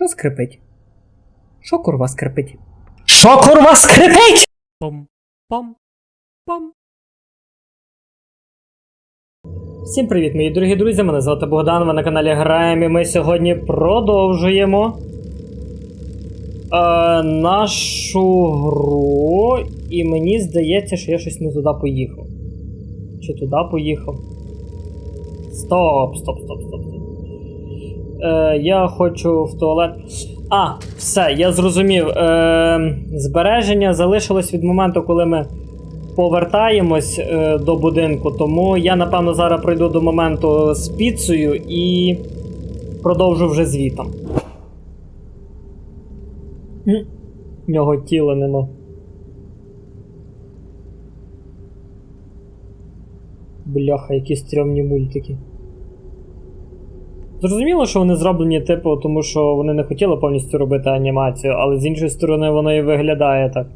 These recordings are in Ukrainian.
Що скрипить? Що курва скрипить? Що курва скрипить? Пом, пом, пом. Всім привіт, мої дорогі друзі! Мене звати Богдан, ви на каналі Граємо, і ми сьогодні продовжуємо е, нашу гру. І мені здається, що я щось не туди поїхав. Чи туди поїхав? Стоп, стоп, стоп, стоп, стоп. Е, я хочу в туалет. А, все, я зрозумів. Е, збереження залишилось від моменту, коли ми повертаємось е, до будинку, тому я напевно зараз пройду до моменту з піцею і продовжу вже звітом. Нього тіла нема. Бляха, які стрьомні мультики. Зрозуміло, що вони зроблені, типу, тому що вони не хотіли повністю робити анімацію, але з іншої сторони воно і виглядає так.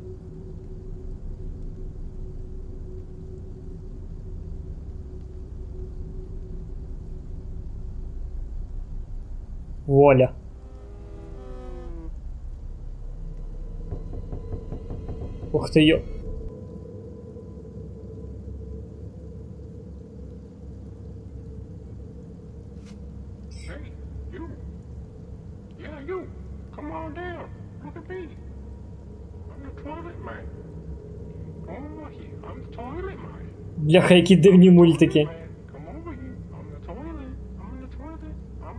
Воля. Ух ти йо.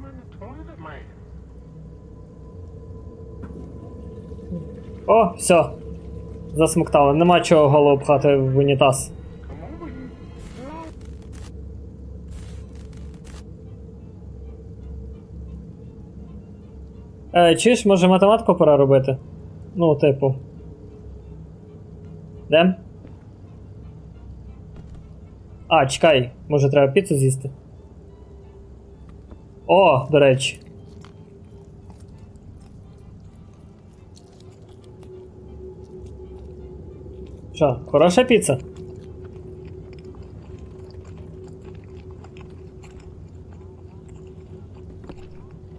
In the toilet man. О, все. Засмоктали. Нема чого голову пхати в унітаз. Е, чуєш, може математику пора робити? Ну, типу. Де? А, чекай, може треба піцу з'їсти. О, до речі. Що, хороша піца?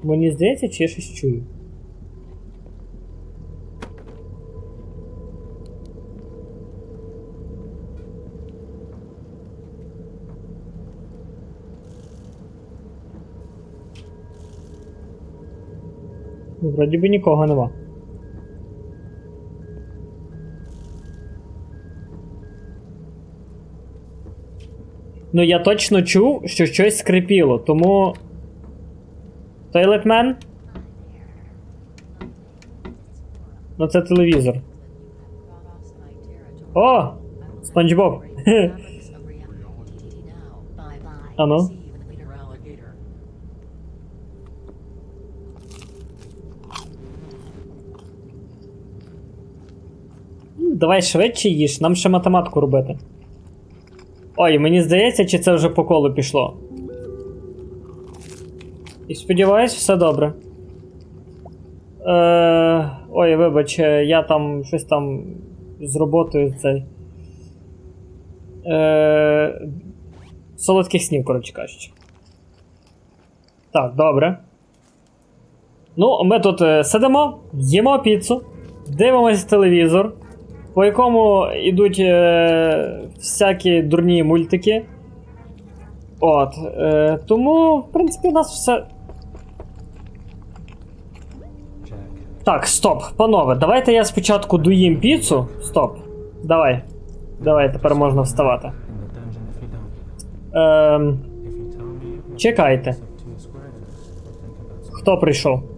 Мені здається, чи я щось чую. Вроді би нікого нема. Ну, я точно чув, що щось скрипіло, тому. Тойлетмен? Ну, це телевізор. О! Спанч Боб. Ану. М, Давай швидше їж, нам ще математику робити. Ой, мені здається, чи це вже по колу пішло. І сподіваюсь, все добре. Е, ой, вибач, е, я там щось там з роботою цей. Е, солодких снів, коротше кажучи. Так, добре. Ну, ми тут е, сидимо, їмо піцу, дивимось телевізор, по якому йдуть е, всякі дурні мультики. От. Е, тому, в принципі, у нас все. Так, стоп, панове, давайте я спочатку доїм піцу. Стоп. Давай. Давай, тепер можна вставати. Ем, чекайте. Хто прийшов?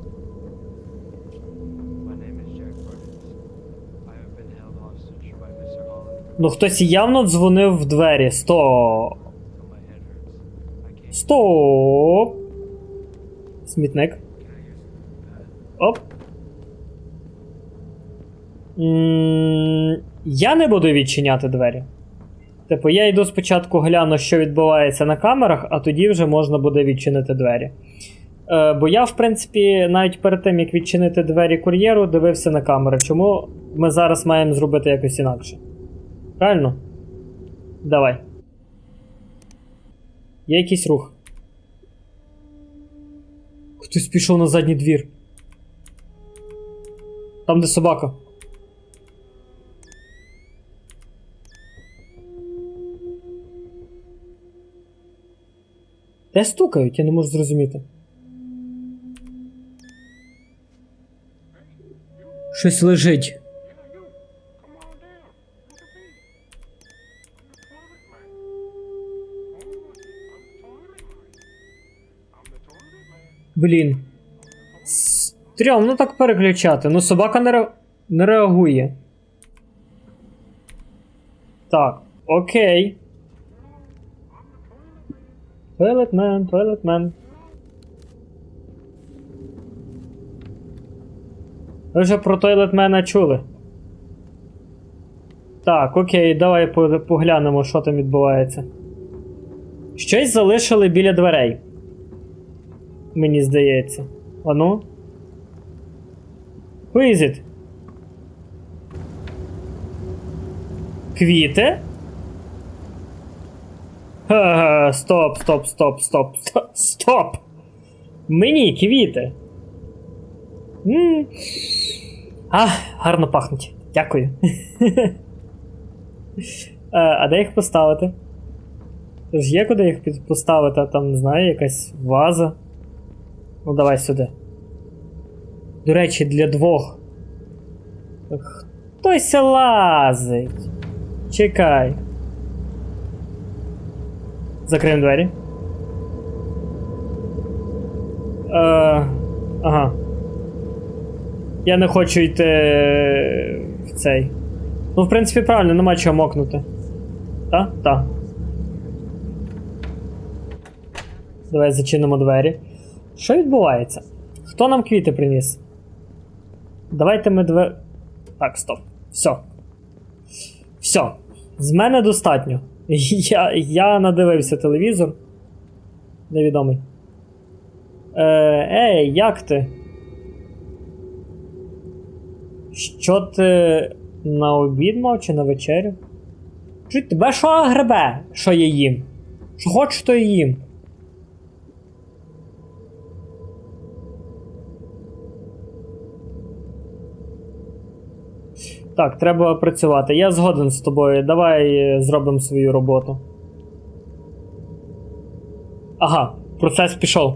Ну, хтось явно дзвонив в двері. Стоп. Стоп. Смітник. Оп. Я не буду відчиняти двері. Типу, я йду спочатку гляну, що відбувається на камерах, а тоді вже можна буде відчинити двері. Е, бо я, в принципі, навіть перед тим, як відчинити двері кур'єру, дивився на камери. Чому ми зараз маємо зробити якось інакше? Правильно? Давай. Є якийсь рух. Хтось пішов на задній двір. Там, де собака. Де стукають, я не можу зрозуміти. Щось лежить. Блін. Стрьомно так переключати. Ну собака не, ре... не реагує. Так, окей. Тойлетмен, тойлетмен. Ви вже про тойлетмена чули. Так, окей, давай поглянемо, що там відбувається. Щось залишили біля дверей. Мені здається. Ану. Who is it? Квіти? Ха, стоп, стоп, стоп, стоп, стоп, стоп. Мені квіти. м А, гарно пахнуть. Дякую. Е, а де їх поставити? Тож є куди їх поставити, а там, не знаю, якась ваза. Ну, давай сюди. До речі, для двох. Хтось лазить. Чекай. Закриємо двері. Е, ага. Я не хочу йти в цей. Ну, в принципі, правильно, нема чого мокнути. Та? Та. Давай зачинимо двері. Що відбувається? Хто нам квіти приніс? Давайте ми две. Так, стоп. Все. Все. З мене достатньо. Я, я надивився телевізор. Невідомий. Е, ей, як ти? Що ти на обід мав чи на вечерю? Чуть тебе що гребе, що я їм? Що хочу, то і їм. Так, треба працювати. Я згоден з тобою. Давай е, зробимо свою роботу. Ага, процес пішов.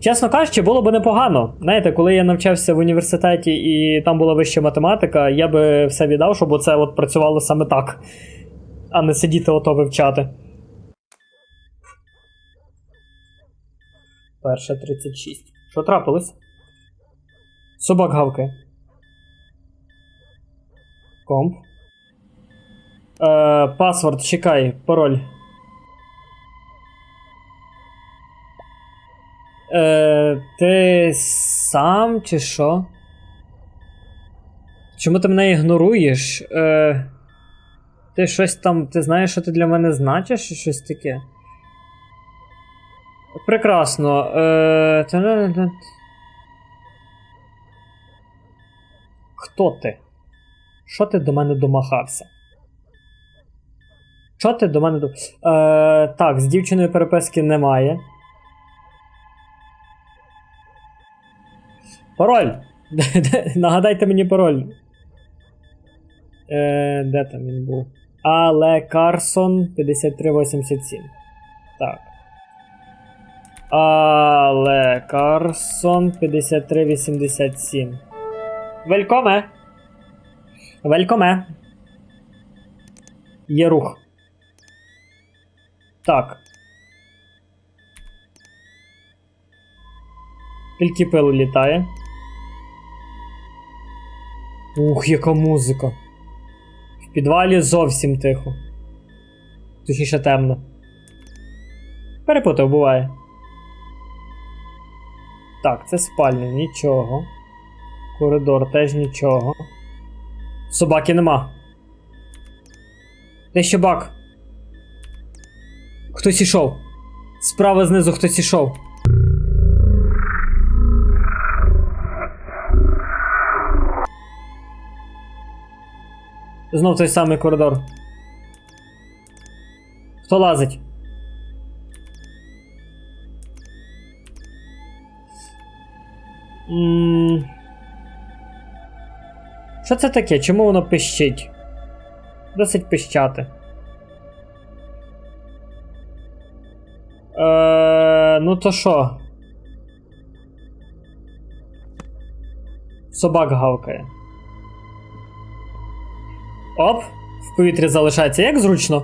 Чесно кажучи, було б непогано. Знаєте, коли я навчався в університеті і там була вища математика, я би все віддав, щоб це от працювало саме так, а не сидіти ото вивчати. Перша 36. Що трапилось? Собак гавкає. Комп. Е, паспорт, чекай, пароль. Е, ти сам чи що? Чому ти мене ігноруєш? Е, ти щось там. Ти знаєш, що ти для мене значиш, чи щось таке? Прекрасно. Е. Хто ти? Що ти до мене домахався? Що ти до мене. Е, так, з дівчиною переписки немає. Пароль! Нагадайте мені пароль. Е, де там він був? Але Карсон 5387. Так. Але Карсон 5387. Велькоме! Велькоме! Є рух. Так. Тільки пил літає. Ух, яка музика. В підвалі зовсім тихо. Точніше темно. Перепутав, буває. Так, це спальня, нічого. Коридор теж нічого. Собаки нема. Де собак? Хтось ішов. Справа знизу хтось ішов. Знов той самий коридор. Хто лазить? М, Що це таке? Чому воно пищить? Досить пищати. Е, ну то що? Собак гавкає. Оп! В повітрі залишається як зручно.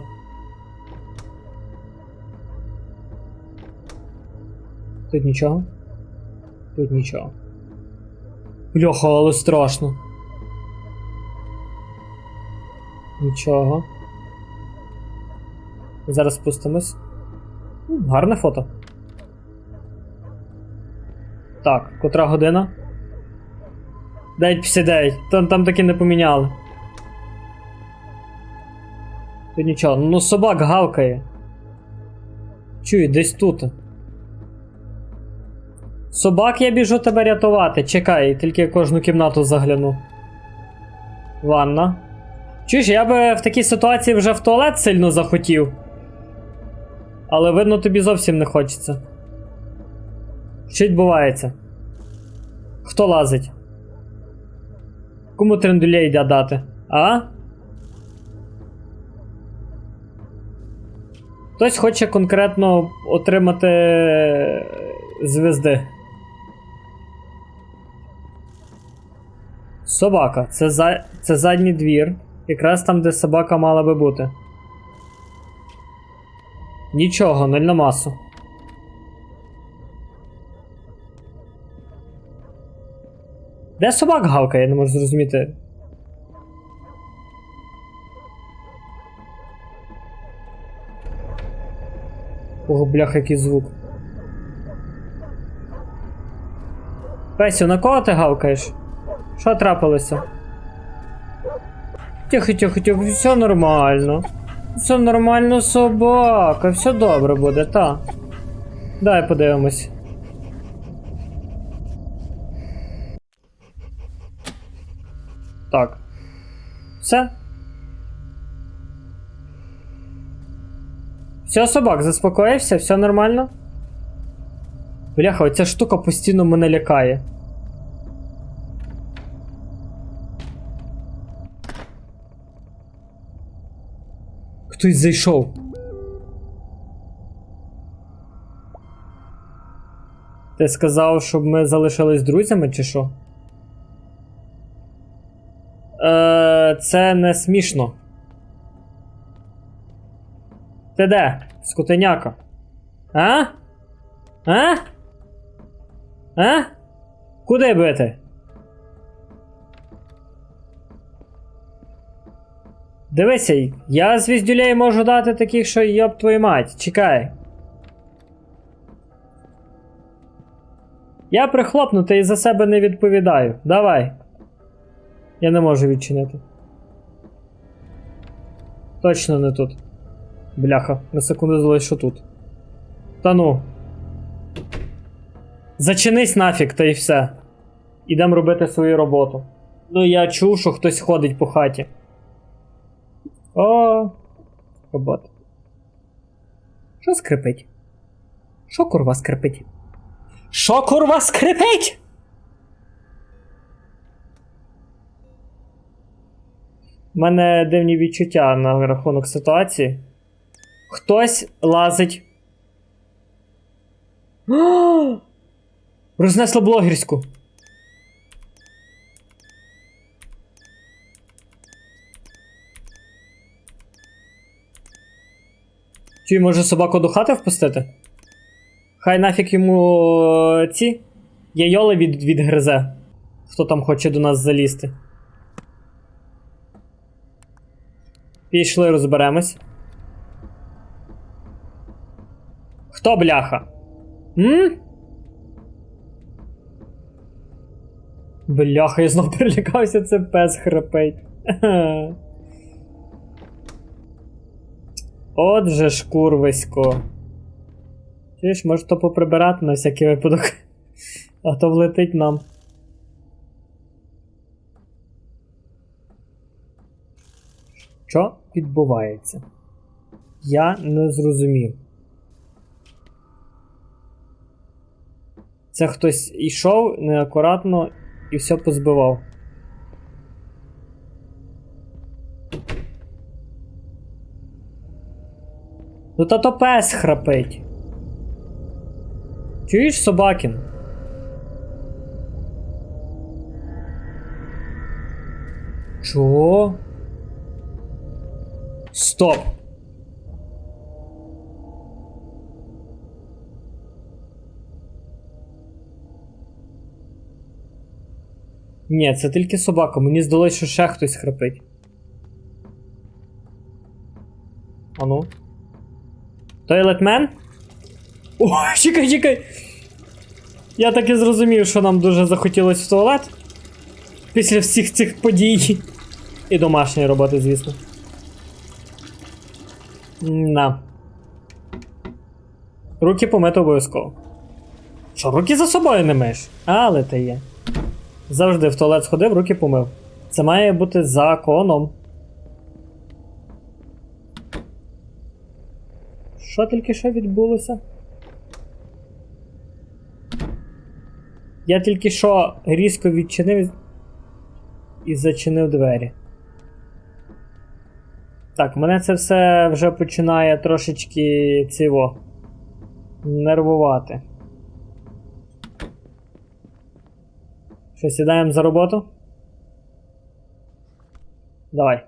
Тут нічого. Тут нічого. Бляха, але страшно. Нічого. Зараз спустимось. Гарне фото. Так, котра година? 9.59. Там, там таки не поміняли. Тут нічого. Ну собак гавкає. Чую, десь тут. Собак я біжу тебе рятувати. Чекай, тільки я кожну кімнату загляну. Ванна. Чуєш, я би в такій ситуації вже в туалет сильно захотів. Але видно, тобі зовсім не хочеться. Що відбувається? Хто лазить? Кому трендулей йде дати? А? Хтось хоче конкретно отримати е, звезди. Собака. Це, за... це задній двір. Якраз там, де собака мала би бути. Нічого, нуль на масу. Де собак гавкає, я не можу зрозуміти. Ого, бляха, який звук. Песю, на кого ти гавкаєш? Що трапилося? Тихо, тихо, тихо, все нормально. Все нормально, собака, все добре буде, та. Дай подивимось. Так. Все? Все, собак, заспокоївся, все нормально? Бляха, оця штука постійно мене лякає. Хтось зайшов. Ти сказав, щоб ми залишились друзями, чи що? Е, це не смішно. Ти де? Скотеняка? А? А? А? Куди бити? Дивися, я звіздюлей можу дати таких, що йоб твою мать, чекай. Я прихлопнутий і за себе не відповідаю. Давай. Я не можу відчинити. Точно не тут. Бляха, на секунду здалось, що тут. Та ну. Зачинись нафіг, та й все. Ідемо робити свою роботу. Ну я чув, що хтось ходить по хаті. О, робота. Що скрипить? Що курва скрипить? Що курва скрипить? У мене дивні відчуття на рахунок ситуації. Хтось лазить. Рознесло блогерську. Чи може собаку до хати впустити? Хай нафіг йому е, ці яйоли від, відгризе. Хто там хоче до нас залізти. Пішли, розберемось. Хто бляха? М? Бляха, я знов перелякався, це пес храпить. От же ж курвисько. Чуєш, може то поприбирати на всякий випадок. А то влетить нам. Що відбувається? Я не зрозумів. Це хтось йшов неакуратно і все позбивав. Ну та то пес храпить. Чуєш собакін? Чого? Стоп! Ні, це тільки собака. Мені здалося, що ще хтось храпить. Ану. Тойлетмен? О, чекай, чекай! Я так і зрозумів, що нам дуже захотілося в туалет. Після всіх цих подій. І домашньої роботи, звісно. На. Руки помити обов'язково. Що, руки за собою не миш? Але ти є. Завжди в туалет сходив, руки помив. Це має бути законом. Що тільки що відбулося? Я тільки що різко відчинив і зачинив двері. Так, мене це все вже починає трошечки циво нервувати. Що, сідаємо за роботу? Давай.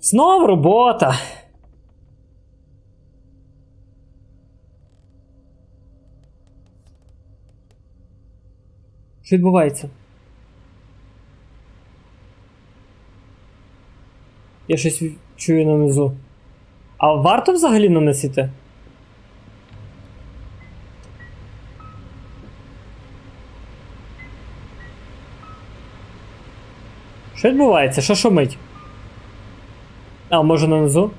Знов робота. Що відбувається? Я щось чую нанизу. А варто взагалі наносити? Що відбувається? Що шумить? А, може нанизу?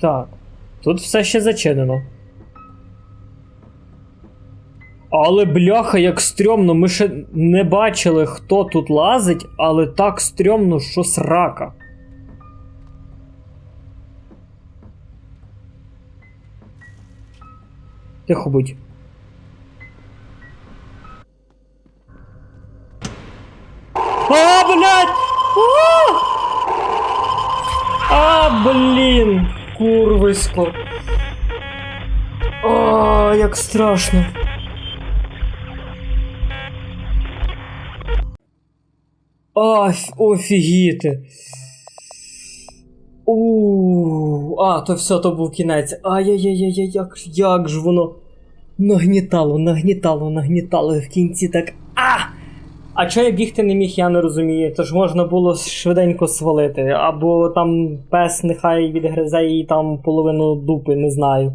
Так. Тут все ще зачинено. Але бляха, як стрьомно, ми ще не бачили, хто тут лазить, але так стрьомно, що срака. Тихо будь. А, блядь! А, а блін! Курвисько. О, як страшно. Оф, офігіти. У, а, то все, то був кінець. Ай-яй-яй-яй, як, як ж воно нагнітало, нагнітало, нагнітало в кінці так. А! А чого я бігти не міг, я не розумію. Тож можна було швиденько свалити. Або там пес нехай відгризе їй там половину дупи, не знаю.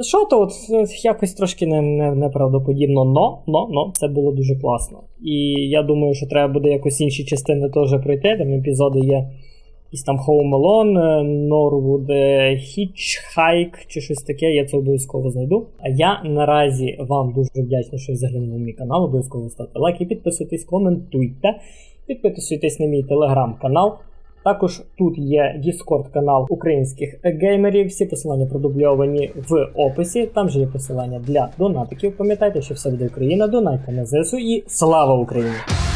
Що то от е, якось трошки не, не, неправдоподібно, но, но, но, це було дуже класно. І я думаю, що треба буде якось інші частини теж пройти. Там епізоди є якісь там Home Alone, е, Norwood е, Hitchhike чи щось таке, я це обов'язково знайду. А я наразі вам дуже вдячний, що заглянули на мій канал. Обов'язково ставте лайки, підписуйтесь, коментуйте, підписуйтесь на мій телеграм-канал. Також тут є Discord канал українських геймерів. Всі посилання продубльовані в описі. Там же є посилання для донатиків. Пам'ятайте, що все буде Україна, донайте на ЗСУ і слава Україні!